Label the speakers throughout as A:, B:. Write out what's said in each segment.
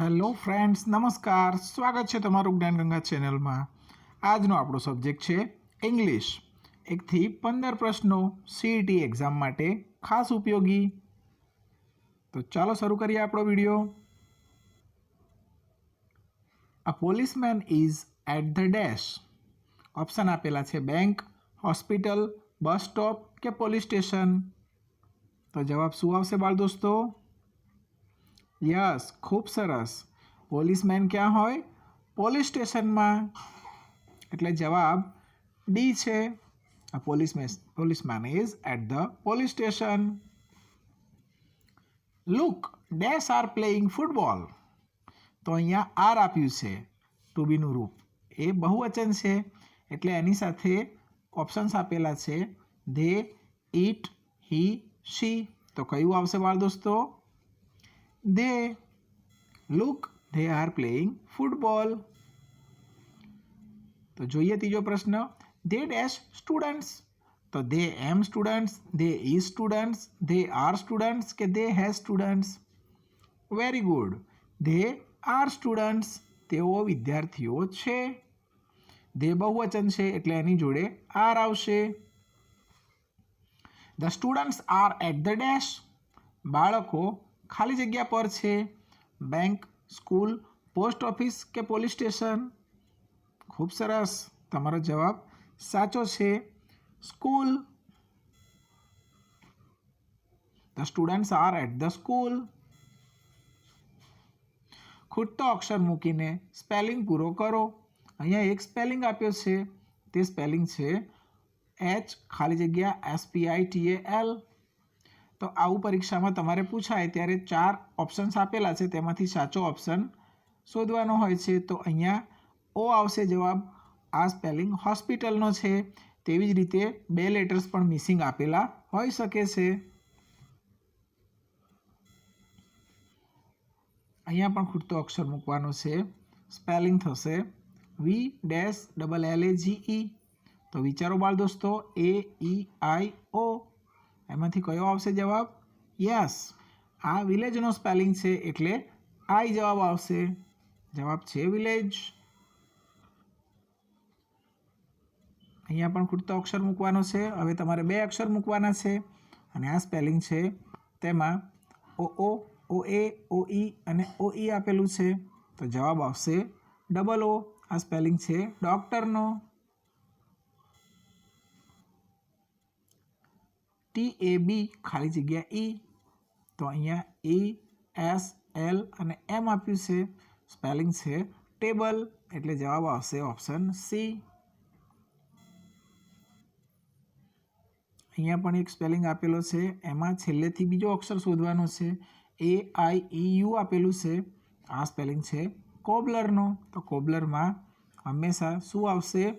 A: Hello friends નમસ્કાર સ્વાગત છે તમારું જ્ઞાનગંગા ચેનલમાં આજનો આપણો સબ્જેક્ટ છે ઇંગ્લિશ એકથી પંદર પ્રશ્નો સીઈટી એક્ઝામ માટે ખાસ ઉપયોગી તો ચાલો શરૂ કરીએ આપણો video a policeman is at the dash option આપેલા છે બેંક હોસ્પિટલ બસ સ્ટોપ કે પોલીસ સ્ટેશન તો જવાબ શું આવશે બાળ દોસ્તો યસ, ખૂબ સરસ. પોલીસમેન ક્યાં હોય? પોલીસ સ્ટેશનમાં. એટલે જવાબ ડી છે. આ policeman policeman is at the police station look dash are playing football તો અહીંયા આર આપ્યું છે. ટુ બીનું રૂપ. એ બહુવચન છે. એટલે એની સાથે ઓપ્શન્સ આપેલા છે. ધે ઇટ હી શી તો કયું આવશે બાળ દોસ્તો? They look they are playing football તો જોઈએ ત્રીજો પ્રશ્ન they dash students તો they am students they is students they are students કે they has students very good they are students તેઓ વિદ્યાર્થીઓ છે they બહુવચન છે એટલે એની જોડે આર આવશે the students are at the dash બાળકો ખાલી જગ્યા પર છે બેંક સ્કૂલ પોસ્ટ ઓફિસ કે પોલીસ સ્ટેશન ખૂબ સરસ તમારો જવાબ સાચો છે school the students are at the school ખૂટતો અક્ષર મૂકીને સ્પેલિંગ પૂરો કરો અહીંયા એક સ્પેલિંગ આપ્યો છે તે સ્પેલિંગ છે એચ ખાલી જગ્યા એસપીઆઈ ટી એલ તો આવું પરીક્ષામાં તમારે પૂછાય ત્યારે ચાર ઓપ્શન્સ આપેલા છે. તેમાંથી સાચો ઓપ્શન શોધવાનો હોય છે. તો અહીંયા ઓ આવશે જવાબ. આ સ્પેલિંગ હોસ્પિટલનો છે. તેવી જ રીતે બે લેટર્સ પણ મિસિંગ આપેલા હોઈ શકે છે. અહીંયા પણ ખૂટતો અક્ષર મૂકવાનો છે. સ્પેલિંગ થશે V dash double L A G E તો વિચારો બાળ દોસ્તો. એ ઈ આઈ ઓ એમાંથી કયો આવશે જવાબ? યસ આ વિલેજનો સ્પેલિંગ છે એટલે આઈ જવાબ આવશે. જવાબ છે વિલેજ અહીંયા પણ ખૂટતો અક્ષર મૂકવાનો છે. હવે તમારે બે અક્ષર મૂકવાના છે. અને આ સ્પેલિંગ છે તેમાં ઓ ઓ ઓ, એ, ઓ, ઈ અને ઓ, ઈ આપેલું છે. તો જવાબ આવશે ડબલ ઓ આ સ્પેલિંગ છે ડૉક્ટરનો ટી એ બી ખાલી જગ્યા ઈ. તો અહીંયા ઈ એસ, એલ અને એમ આપ્યું છે. સ્પેલિંગ છે ટેબલ. એટલે જવાબ આવશે ઓપ્શન સી. અહીંયા પણ એક સ્પેલિંગ આપેલો છે. એમાં છેલ્લેથી બીજો અક્ષર શોધવાનો છે. એ, આઈ, ઈ, યુ આપેલું છે. આ સ્પેલિંગ છે કોબલરનો. તો કોબલરમાં હંમેશા શું આવશે?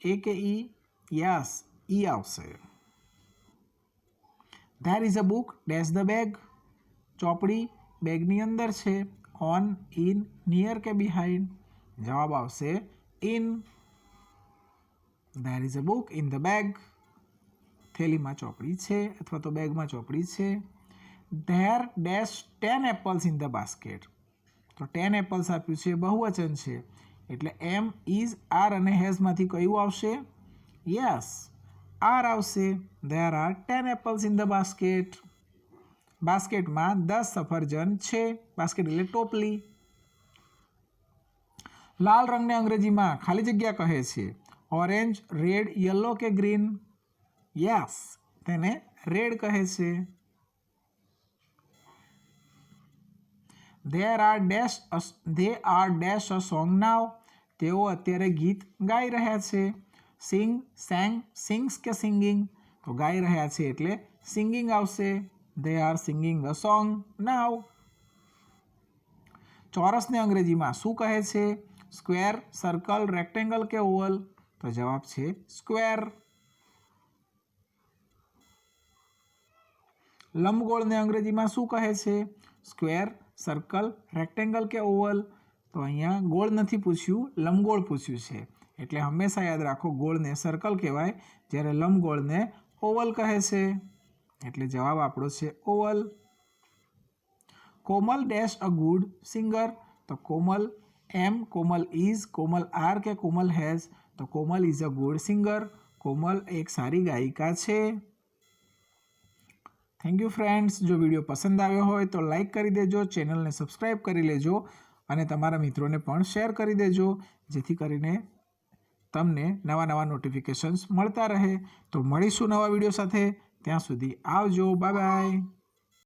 A: એ કે ઈ? યાસ, ઈ આવશે. There is a book dash the bag ચોપડી બેગની અંદર છે. ઓન ઇન નિયર કે બિહાઇન્ડ જવાબ આવશે in there is a book in the bag થેલીમાં ચોપડી છે અથવા તો બેગમાં ચોપડી છે. There dash ten apples in the basket તો ટેન એપલ્સ આપ્યું છે, બહુવચન છે. એટલે એમ ઇઝ આર અને હેઝમાંથી કયું આવશે? યસ આર આવશે. There are ten apples in the basket બાસ્કેટમાં દસ સફરજન છે. બાસ્કેટ એટલે ટોપલી. લાલ રંગને અંગ્રેજીમાં ખાલી જગ્યા કહે છે. ઓરેન્જ રેડ યલો કે ગ્રીન યસ તેને રેડ કહે છે. There are dash they are dash a song now તેઓ અત્યારે ગીત ગાઈ રહ્યા છે. સિંગ સેંગ સિંગ્સ કે સિંગિંગ તો ગાઈ રહ્યા છે એટલે સિંગિંગ આવશે. They are singing a song now ચોરસને અંગ્રેજીમાં શું કહે છે? સ્ક્વેર સર્કલ રેક્ટેંગલ કે ઓવલ તો જવાબ છે સ્ક્વેર લંબગોળને અંગ્રેજીમાં શું કહે છે? સ્ક્વેર સર્કલ રેક્ટેંગલ કે ઓવલ તો અહીંયા ગોળ નથી પૂછ્યું, લંબગોળ પૂછ્યું છે. એટલે હંમેશા યાદ રાખો, ગોળને સર્કલ કહેવાય, જ્યારે લંબગોળને ઓવલ કહે છે. એટલે જવાબ આપણો છે oval Komal dash a good singer તો કોમલ એમ કોમલ is Komal R K Komal has તો Komal is a good singer Komal એક સારી ગાયિકા છે. થેન્ક યુ ફ્રેન્ડ્સ જો વીડિયો પસંદ આવ્યો હોય તો લાઈક કરી દેજો ચેનલને સબસ્ક્રાઈબ કરી લેજો અને તમારા મિત્રોને પણ શેર કરી દેજો, જેથી કરીને તમને નવા નવા નોટિફિકેશન્સ મળતા રહે. તો મળીશું નવા વીડિયો સાથે. ત્યાં સુધી આવજો. Bye bye